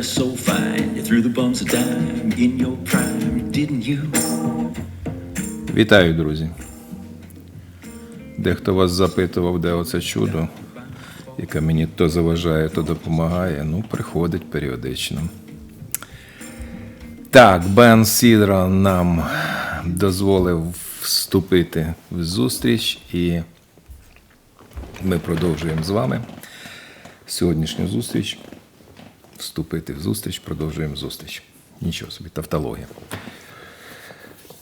Dress so fine. You threw the bums a dime in your prime, didn't you? Вітаю, друзі. Дехто вас запитував, де оце чудо, яке мені то заважає, то допомагає. Ну, приходить періодично. Так, Бен Сідра нам дозволив вступити в зустріч, і ми продовжуємо з вами сьогоднішню зустріч. Вступити в зустріч, продовжуємо зустріч. Нічого собі, тавтологія.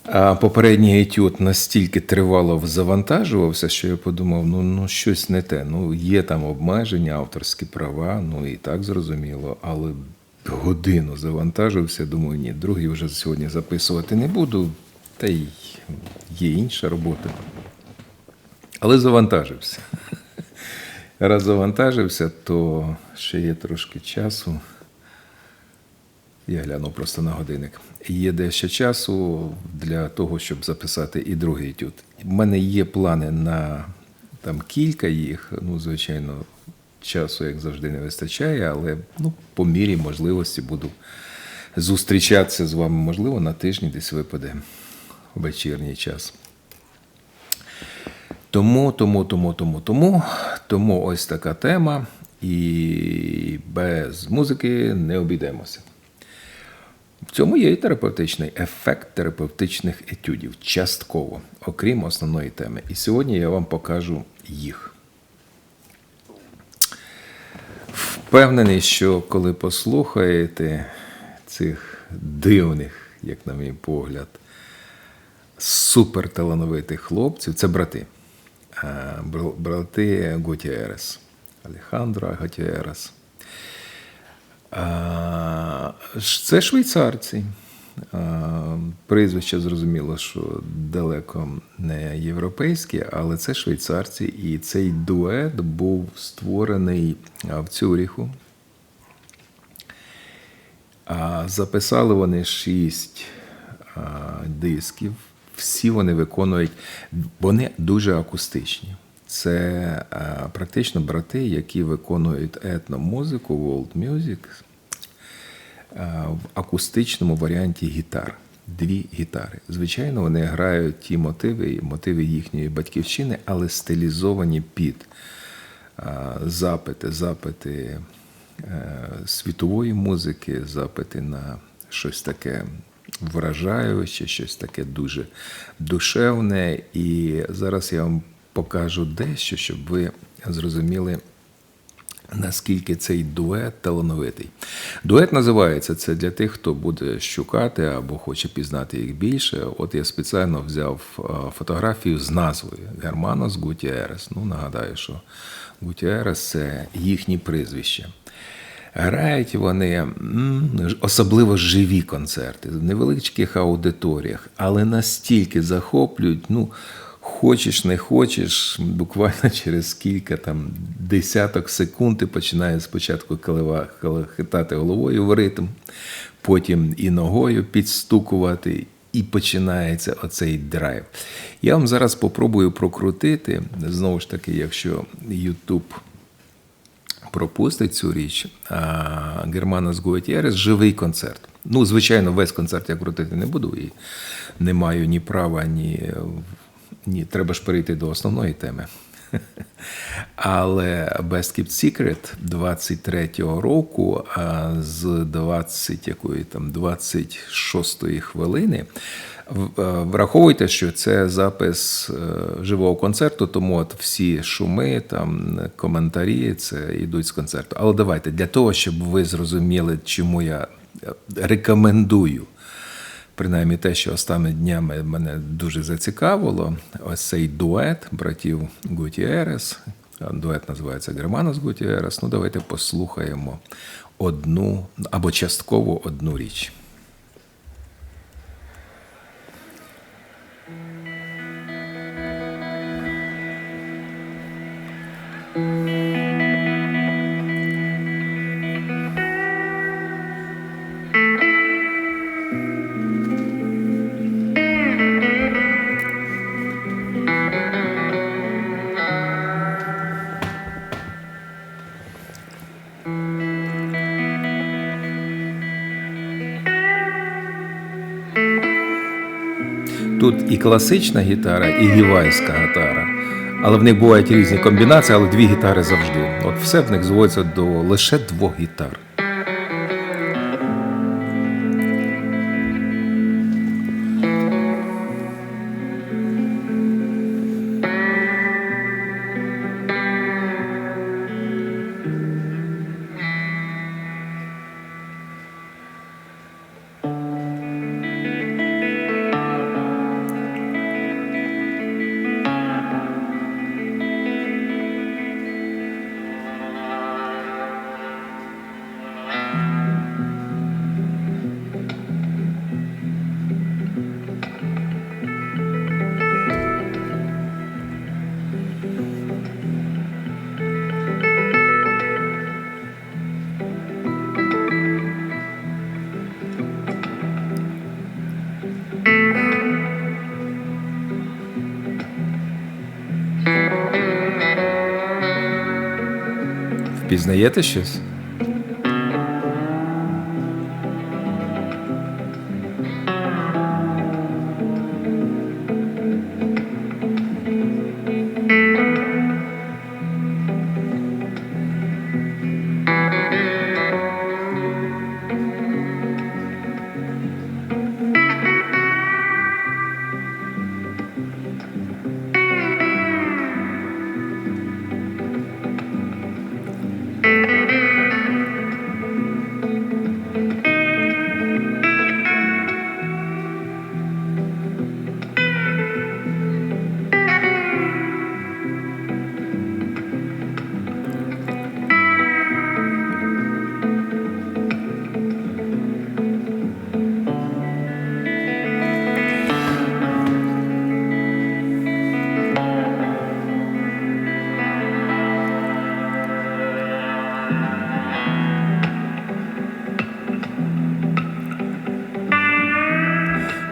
А попередній етюд настільки тривало завантажувався, що я подумав: ну, ну щось не те. Ну, є там обмеження, авторські права, ну і так зрозуміло, але годину завантажився, думаю, ні, другий вже сьогодні записувати не буду, та й є інша робота. Але завантажився. Раз завантажився, то ще є трошки часу. Я глянув просто на годинник. Є дещо часу для того, щоб записати і другий етюд. У мене є плани на там кілька їх. Ну, звичайно, часу, як завжди, не вистачає, але ну, по мірі можливості буду зустрічатися з вами, можливо, на тижні десь випаде вечірній час. Тому, тому, тому, тому, тому, тому ось така тема, і без музики не обійдемося. В цьому є і терапевтичний ефект терапевтичних етюдів, частково, окрім основної теми. І сьогодні я вам покажу їх. Впевнений, що коли послухаєте цих дивних, як на мій погляд, суперталановитих хлопців, це брати. Е, Брати Гутіерес, Алехандро Гутіерес. Це швейцарці. Прізвище зрозуміло, що далеко не європейське, але це швейцарці, і цей дует був створений в Цюріху. Записали вони шість дисків. Всі вони виконують, вони дуже акустичні. Це практично брати, які виконують етномузику, world music в акустичному варіанті гітар. Дві гітари. Звичайно, вони грають ті мотиви, мотиви їхньої батьківщини, але стилізовані під запити, запити світової музики, запити на щось таке вражаюче, щось таке дуже душевне. І зараз я вам покажу дещо, щоб ви зрозуміли, наскільки цей дует талановитий. Дует називається це для тих, хто буде шукати або хоче пізнати їх більше. От я спеціально взяв фотографію з назвою Германос Гутіерес. Ну, нагадаю, що Гутіерес це їхні прізвище. Грають вони особливо живі концерти в невеличких аудиторіях, але настільки захоплюють, ну хочеш, не хочеш, буквально через кілька там десяток секунд ти починаєш спочатку хитати головою в ритм, потім і ногою підстукувати. І починається оцей драйв. Я вам зараз попробую прокрутити. Знову ж таки, якщо YouTube пропустить цю річ, Германос Гуетєрес живий концерт. Ну, звичайно, весь концерт я крутити не буду і не маю ні права, ні ні, треба ж перейти до основної теми. Але Best Kept Secret 23-го року з 20 якої там 26-ї хвилини. Враховуйте, що це запис е, живого концерту, тому от всі шуми, там коментарі це йдуть з концерту. Але давайте для того, щоб ви зрозуміли, чому я рекомендую Принаймні, те, що останніми днями мене дуже зацікавило, ось цей дует братів Гутіерес. Дует називається Германос Гутіерес. Ну, давайте послухаємо одну або частково одну річ. thank you тут і класична гітара, і гівайська гітара. Але в них бувають різні комбінації, але дві гітари завжди. От все в них зводиться до лише двох гітар. Впізнаєте щось?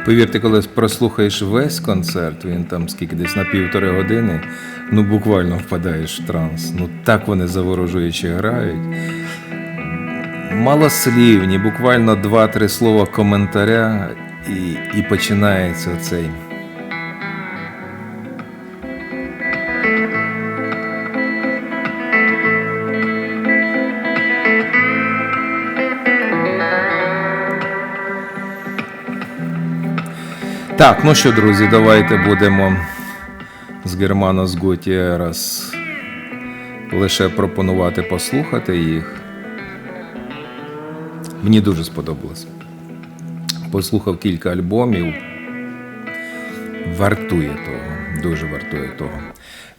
Повірте, коли прослухаєш весь концерт, він там скільки десь на півтори години, ну буквально впадаєш в транс. Ну так вони заворожуючи грають. Малослівні, буквально два-три слова коментаря, і, і починається цей. Так, ну що, друзі, давайте будемо з Германо з Гутіерас лише пропонувати послухати їх. Мені дуже сподобалось. Послухав кілька альбомів. Вартує того, дуже вартує того.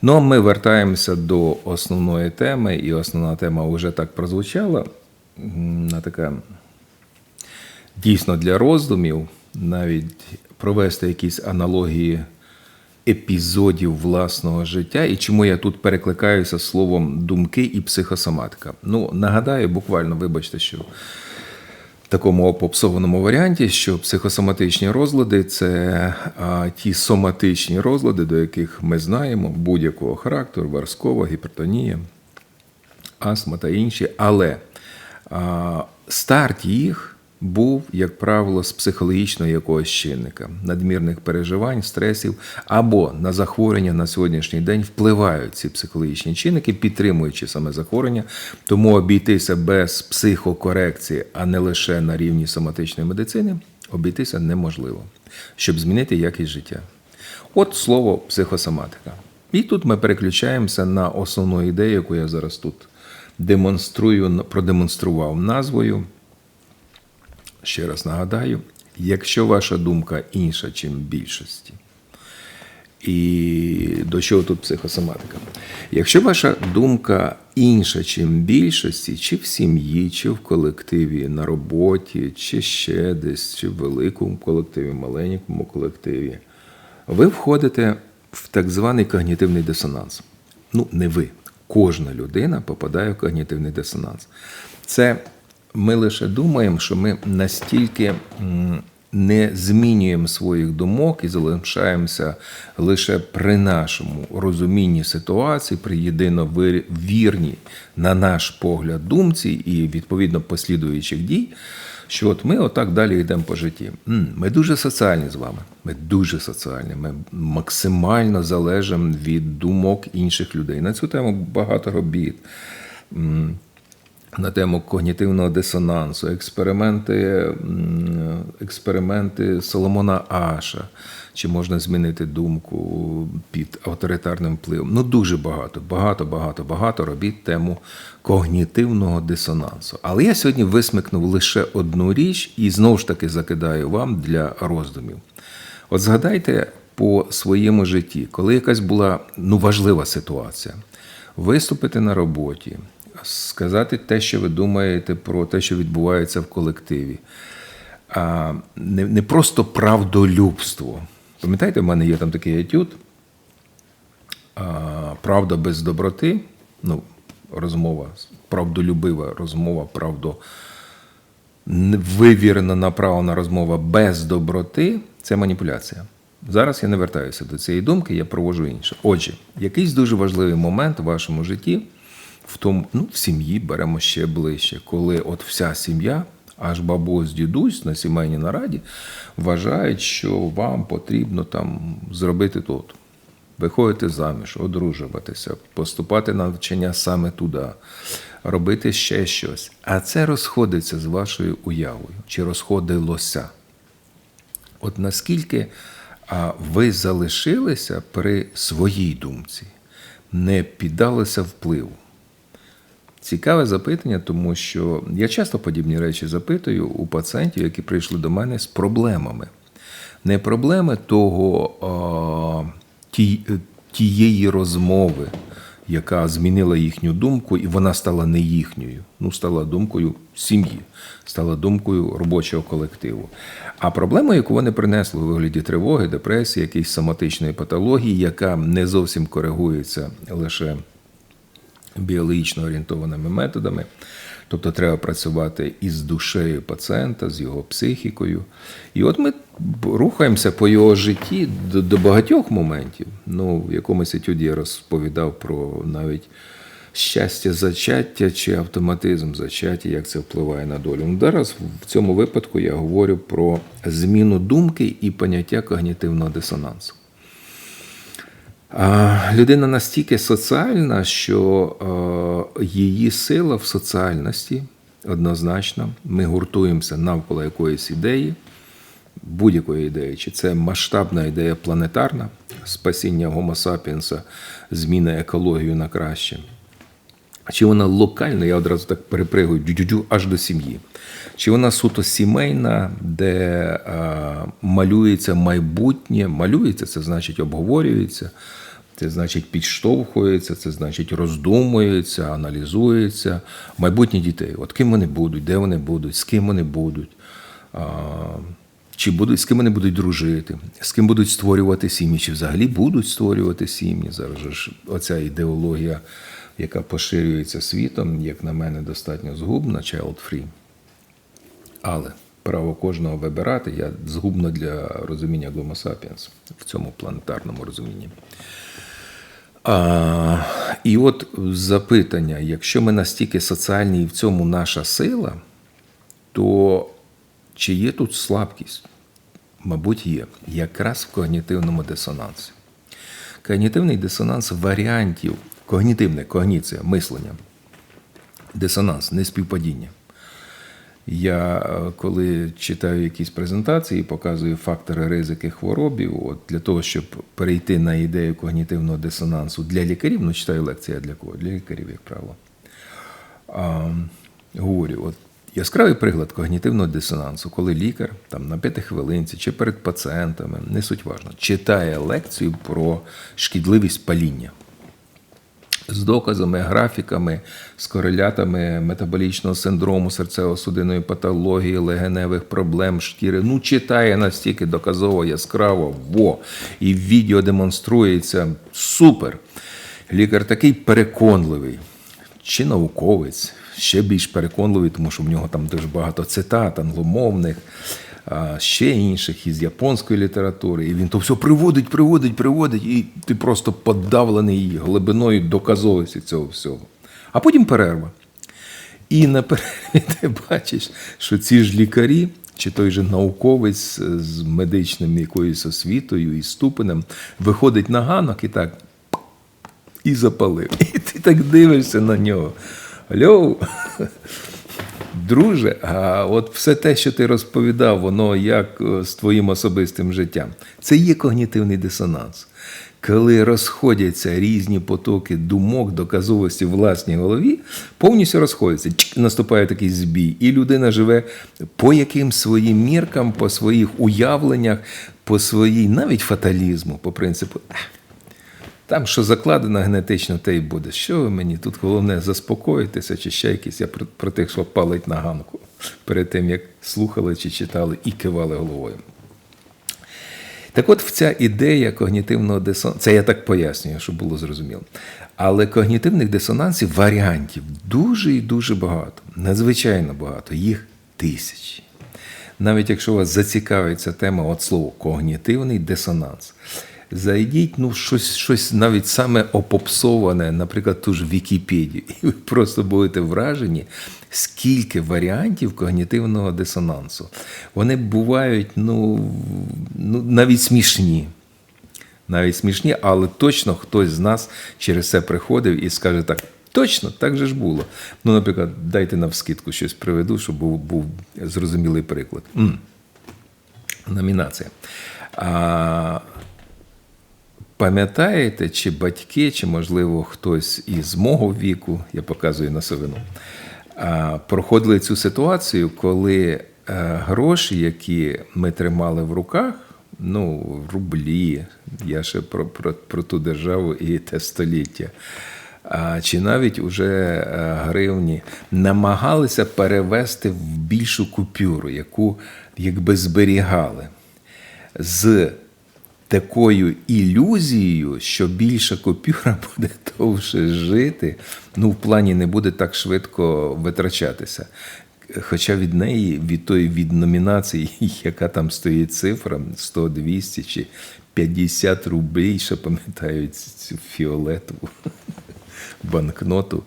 Ну, а ми вертаємося до основної теми, і основна тема вже так прозвучала. М, На така дійсно для роздумів, навіть провести якісь аналогії епізодів власного життя, і чому я тут перекликаюся словом думки і психосоматика. Ну, нагадаю, буквально, вибачте, що в такому попсованому варіанті, що психосоматичні розлади це а, ті соматичні розлади, до яких ми знаємо будь-якого характеру, варскова, гіпертонія, астма та інші. Але а, старт їх був, як правило, з психологічного якогось чинника, надмірних переживань, стресів або на захворювання на сьогоднішній день впливають ці психологічні чинники, підтримуючи саме захворювання. Тому обійтися без психокорекції, а не лише на рівні соматичної медицини, обійтися неможливо, щоб змінити якість життя. От слово психосоматика. І тут ми переключаємося на основну ідею, яку я зараз тут демонструю, продемонстрував назвою. Ще раз нагадаю, якщо ваша думка інша, чим більшості, і до чого тут психосоматика? Якщо ваша думка інша, чим більшості, чи в сім'ї, чи в колективі на роботі, чи ще десь, чи в великому колективі, маленькому колективі, ви входите в так званий когнітивний дисонанс. Ну, не ви. Кожна людина попадає в когнітивний дисонанс. Це ми лише думаємо, що ми настільки не змінюємо своїх думок і залишаємося лише при нашому розумінні ситуації, при єдино вірній, на наш погляд, думці і відповідно послідуючих дій, що от ми отак далі йдемо по житті. Ми дуже соціальні з вами. Ми дуже соціальні. Ми максимально залежимо від думок інших людей. На цю тему багато робіт. На тему когнітивного дисонансу, експерименти, експерименти Соломона Аша, чи можна змінити думку під авторитарним впливом. Ну, дуже багато, багато, багато, багато робіт тему когнітивного дисонансу. Але я сьогодні висмикнув лише одну річ і знову ж таки закидаю вам для роздумів. От згадайте по своєму житті, коли якась була ну, важлива ситуація, виступити на роботі, сказати те, що ви думаєте про те, що відбувається в колективі. А, не, не просто правдолюбство. Пам'ятаєте, в мене є там такий етюд а, Правда без доброти, ну, розмова, правдолюбива розмова, правдо вивірена, направлена розмова без доброти це маніпуляція. Зараз я не вертаюся до цієї думки, я проводжу інше. Отже, якийсь дуже важливий момент у вашому житті, в тому, ну, в сім'ї беремо ще ближче, коли от вся сім'я, аж бабусь, дідусь на сімейній нараді, вважають, що вам потрібно там зробити тут. Виходити заміж, одружуватися, поступати на навчання саме туди, робити ще щось. А це розходиться з вашою уявою чи розходилося. От наскільки ви залишилися при своїй думці, не піддалися впливу. Цікаве запитання, тому що я часто подібні речі запитую у пацієнтів, які прийшли до мене з проблемами. Не проблеми того ті, тієї розмови, яка змінила їхню думку, і вона стала не їхньою. Ну, стала думкою сім'ї, стала думкою робочого колективу. А проблему, яку вони принесли у вигляді тривоги, депресії, якоїсь соматичної патології, яка не зовсім коригується лише біологічно орієнтованими методами. Тобто треба працювати із душею пацієнта, з його психікою. І от ми рухаємося по його житті до, до багатьох моментів. Ну, в якомусь етюді я розповідав про навіть щастя зачаття чи автоматизм зачаття, як це впливає на долю. Ну, зараз в цьому випадку я говорю про зміну думки і поняття когнітивного дисонансу. Людина настільки соціальна, що е, її сила в соціальності однозначно. Ми гуртуємося навколо якоїсь ідеї, будь-якої ідеї, чи це масштабна ідея планетарна, спасіння Гомо сапіенса, зміна екологію на краще. Чи вона локальна, я одразу так перепригую дю-дю-дю, аж до сім'ї. Чи вона суто сімейна, де е, малюється майбутнє, малюється, це значить обговорюється, це значить підштовхується, це значить роздумується, аналізується. Майбутнє дітей. От ким вони будуть, де вони будуть, з ким вони будуть. А, чи будуть, з ким вони будуть дружити, з ким будуть створювати сім'ї, чи взагалі будуть створювати сім'ї. Зараз ж оця ідеологія, яка поширюється світом, як на мене, достатньо згубна, child free. Але право кожного вибирати я згубно для розуміння Гомо сапіенс в цьому планетарному розумінні. А, і от запитання: якщо ми настільки соціальні і в цьому наша сила, то чи є тут слабкість? Мабуть, є. Якраз в когнітивному дисонансі. Когнітивний дисонанс варіантів, когнітивне, когніція, мислення, дисонанс, неспівпадіння. Я е, коли читаю якісь презентації, показую фактори ризики хворобів, от для того, щоб перейти на ідею когнітивного дисонансу для лікарів, ну читаю лекції а для кого? Для лікарів, як правило. А, говорю, от яскравий приклад когнітивного дисонансу, коли лікар там на п'ятихвилинці чи перед пацієнтами, не суть важно, читає лекцію про шкідливість паління з доказами, графіками, з корелятами метаболічного синдрому, серцево-судинної патології, легеневих проблем, шкіри. Ну, читає настільки доказово яскраво, во, і відео демонструється супер. Лікар такий переконливий, чи науковець, ще більш переконливий, тому що в нього там дуже багато цитат англомовних. Ще інших із японської літератури. І він то все приводить, приводить, приводить, і ти просто подавлений глибиною доказовості цього всього. А потім перерва. І на перерві ти бачиш, що ці ж лікарі, чи той же науковець з медичним якоюсь освітою і ступенем, виходить на ганок і так і запалив. І ти так дивишся на нього. Алло, друже, а от все те, що ти розповідав, воно як е, з твоїм особистим життям, це є когнітивний дисонанс. Коли розходяться різні потоки думок, доказовості в власній голові, повністю розходяться. Чик, наступає такий збій, і людина живе по яким своїм міркам, по своїх уявленнях, по своїй навіть фаталізму, по принципу. «Ех, там, що закладено генетично, те й буде. Що ви мені тут головне заспокоїтися, чи ще якісь я про, про тих, що палить на ганку перед тим, як слухали чи читали і кивали головою. Так от ця ідея когнітивного дисонансу, це я так пояснюю, щоб було зрозуміло. Але когнітивних дисонансів, варіантів дуже і дуже багато, надзвичайно багато, їх тисячі. Навіть якщо вас зацікавить ця тема, от слово когнітивний дисонанс. Зайдіть, ну, щось, щось навіть саме опопсоване, наприклад, ту ж Вікіпедію, і ви просто будете вражені, скільки варіантів когнітивного дисонансу. Вони бувають ну, ну, навіть смішні. Навіть смішні, але точно хтось з нас через це приходив і скаже так. Точно, так же ж було. Ну, наприклад, дайте нам скидку щось приведу, щоб був, був зрозумілий приклад. М. Номінація. А, Пам'ятаєте, чи батьки, чи, можливо, хтось із мого віку, я показую на совину, проходили цю ситуацію, коли е, гроші, які ми тримали в руках, ну, рублі, я ще про, про, про ту державу і те століття, а, чи навіть уже е, гривні, намагалися перевести в більшу купюру, яку якби зберігали. З такою ілюзією, що більша купюра буде довше жити, ну, в плані не буде так швидко витрачатися. Хоча від неї, від тої від номінації, яка там стоїть цифра, 100, 200 чи 50 рублей, ще пам'ятаю цю фіолетову банкноту,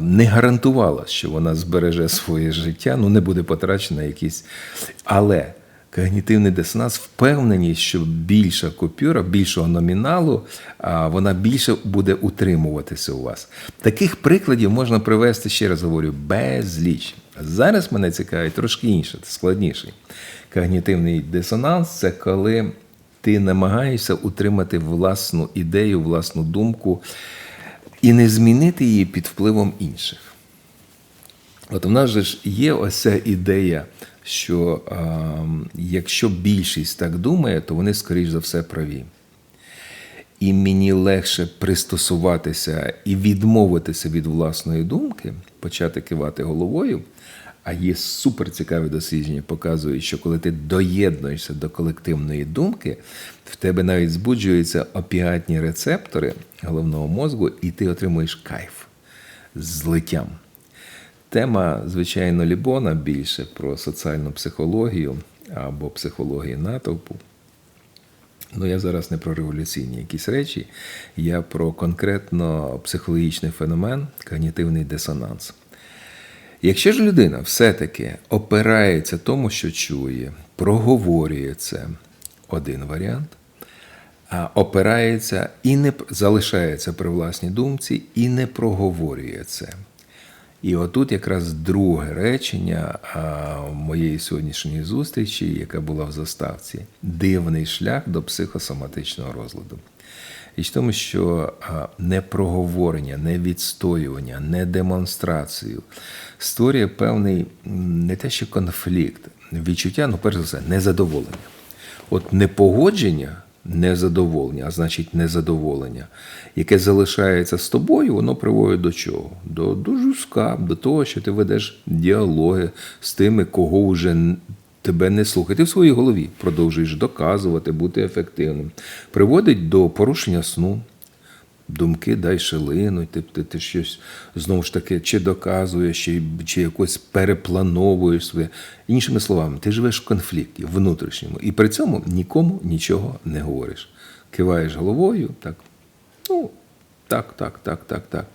не гарантувала, що вона збереже своє життя, ну не буде потрачена якісь. Але когнітивний дисонанс впевненість, що більша купюра, більшого номіналу, вона більше буде утримуватися у вас. Таких прикладів можна привести, ще раз говорю, безліч. Зараз мене цікавить трошки інше, складніший. Когнітивний дисонанс це коли ти намагаєшся утримати власну ідею, власну думку і не змінити її під впливом інших. От у нас же ж є ось ця ідея, що е, якщо більшість так думає, то вони, скоріш за все, праві. І мені легше пристосуватися і відмовитися від власної думки, почати кивати головою. А є суперцікаві дослідження, показують, що коли ти доєднуєшся до колективної думки, в тебе навіть збуджуються опіатні рецептори головного мозку, і ти отримуєш кайф з злиттям. Тема, звичайно, Лібона більше про соціальну психологію або психологію натовпу. Ну, я зараз не про революційні якісь речі, я про конкретно психологічний феномен когнітивний дисонанс. Якщо ж людина все-таки опирається тому, що чує, проговорює це один варіант, а опирається і не залишається при власній думці і не проговорює це. І отут якраз друге речення моєї сьогоднішньої зустрічі, яка була в заставці, дивний шлях до психосоматичного розладу. І в тому, що а, не проговорення, не відстоювання, не демонстрацію створює певний не те, що конфлікт, відчуття, ну, перш за все, незадоволення. От непогодження незадоволення, а значить незадоволення, яке залишається з тобою, воно приводить до чого? До, до жуска, до того, що ти ведеш діалоги з тими, кого вже тебе не слухає. Ти в своїй голові продовжуєш доказувати, бути ефективним. Приводить до порушення сну, думки дай линуть, ти, ти, ти щось знову ж таки чи доказуєш, чи, чи якось переплановуєш своє. Іншими словами, ти живеш в конфлікті внутрішньому, і при цьому нікому нічого не говориш. Киваєш головою, так, ну, так, так, так, так, так.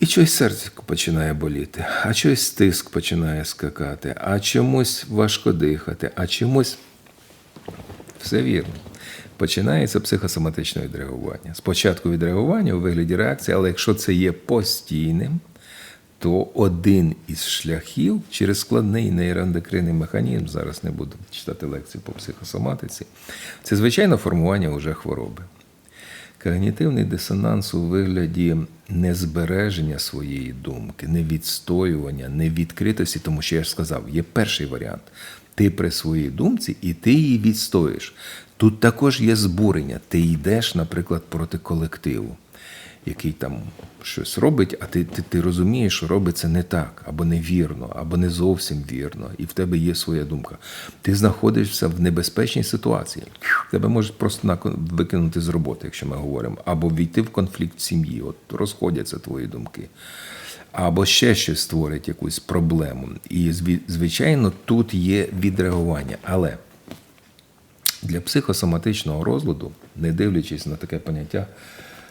І чогось серце починає боліти, а чогось тиск починає скакати, а чомусь важко дихати, а чомусь все вірно. Починається психосоматичне відреагування. Спочатку відреагування у вигляді реакції, але якщо це є постійним, то один із шляхів через складний нейроендокринний механізм, зараз не буду читати лекції по психосоматиці, це звичайно формування уже хвороби. Когнітивний дисонанс у вигляді незбереження своєї думки, невідстоювання, невідкритості, тому що я ж сказав, є перший варіант. Ти при своїй думці і ти її відстоїш. Тут також є збурення. Ти йдеш, наприклад, проти колективу, який там щось робить, а ти, ти, ти розумієш, що робить це не так, або невірно, або не зовсім вірно, і в тебе є своя думка. Ти знаходишся в небезпечній ситуації. Тебе можуть просто викинути з роботи, якщо ми говоримо, або війти в конфлікт сім'ї. От розходяться твої думки. Або ще щось створить якусь проблему. І звичайно, тут є відреагування. Але для психосоматичного розладу, не дивлячись на таке поняття,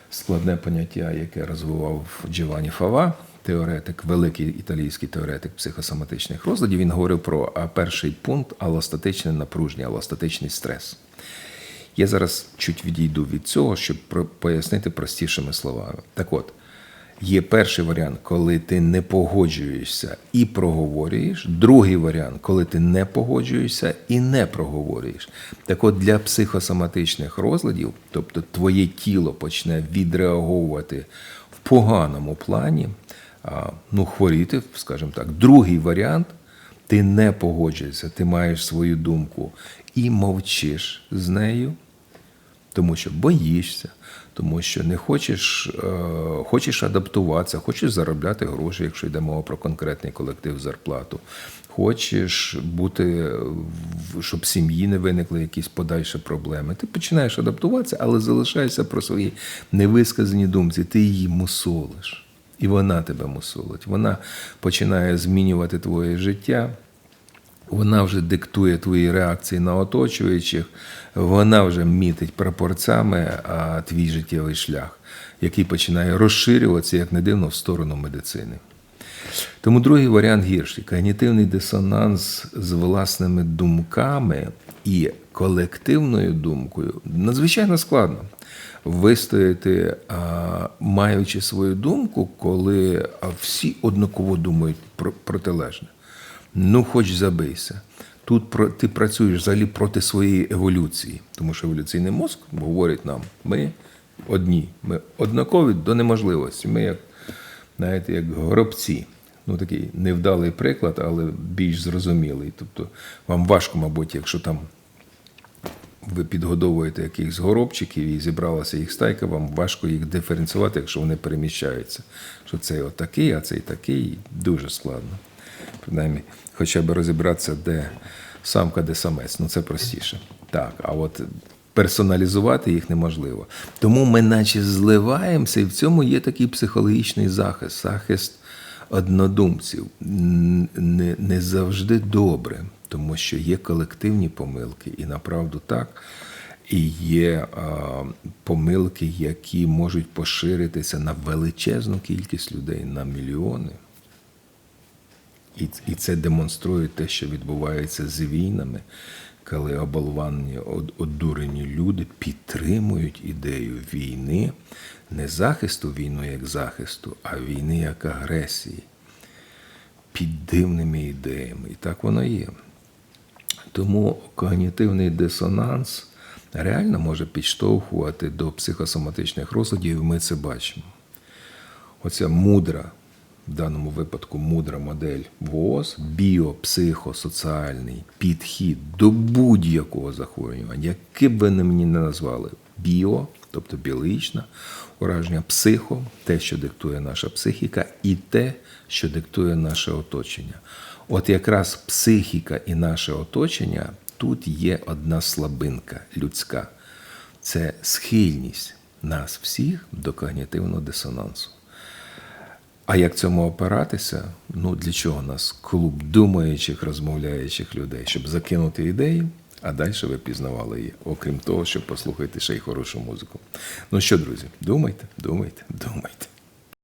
складне поняття, яке розвивав Джованні Фава, теоретик, великий італійський теоретик психосоматичних розладів, він говорив про перший пункт алостатичне напруження, алостатичний стрес. Я зараз чуть відійду від цього, щоб пояснити простішими словами. Так от, є перший варіант, коли ти не погоджуєшся і проговорюєш. Другий варіант, коли ти не погоджуєшся і не проговорюєш. Так от для психосоматичних розладів, тобто твоє тіло почне відреаговувати в поганому плані, ну, хворіти, скажімо так. Другий варіант ти не погоджуєшся, ти маєш свою думку і мовчиш з нею, тому що боїшся, тому що не хочеш, е, хочеш адаптуватися, хочеш заробляти гроші, якщо йде мова про конкретний колектив зарплату. Хочеш бути, в- щоб сім'ї не виникли якісь подальші проблеми. Ти починаєш адаптуватися, але залишаєшся про свої невисказані думці. Ти її мусолиш. І вона тебе мусолить. Вона починає змінювати твоє життя. Вона вже диктує твої реакції на оточуючих, вона вже мітить прапорцями а, твій життєвий шлях, який починає розширюватися, як не дивно, в сторону медицини. Тому другий варіант гірший когнітивний дисонанс з власними думками і колективною думкою надзвичайно складно вистояти, а, маючи свою думку, коли всі однаково думають про протилежне. Ну, хоч забийся. Тут ти працюєш взагалі проти своєї еволюції, тому що еволюційний мозк говорить нам: ми одні, ми однакові до неможливості. Ми як, знаєте, як горобці. Ну, такий невдалий приклад, але більш зрозумілий. Тобто вам важко, мабуть, якщо там ви підгодовуєте якихось горобчиків і зібралася їх стайка, вам важко їх диференціювати, якщо вони переміщаються. Що цей отакий, а цей такий дуже складно. Принаймні, хоча б розібратися, де самка, де самець. Ну це простіше. Так, а от персоналізувати їх неможливо. Тому ми наче зливаємося, і в цьому є такий психологічний захист, захист однодумців. Не, не завжди добре, тому що є колективні помилки, і направду так. І є а, помилки, які можуть поширитися на величезну кількість людей, на мільйони. І, і це демонструє те, що відбувається з війнами, коли оболвані, одурені люди підтримують ідею війни, не захисту війни як захисту, а війни як агресії під дивними ідеями. І так воно є. Тому когнітивний дисонанс реально може підштовхувати до психосоматичних розладів, і ми це бачимо. Оця мудра, в даному випадку мудра модель ВООЗ, біопсихосоціальний підхід до будь-якого захворювання, яке б ви мені не назвали, біо, тобто біологічне ураження, психо, те, що диктує наша психіка, і те, що диктує наше оточення. От якраз психіка і наше оточення тут є одна слабинка людська це схильність нас всіх до когнітивного дисонансу. А як цьому опиратися? Ну для чого нас клуб думаючих, розмовляючих людей, щоб закинути ідеї, а далі ви пізнавали її, окрім того, щоб послухати ще й хорошу музику. Ну що, друзі, думайте, думайте, думайте.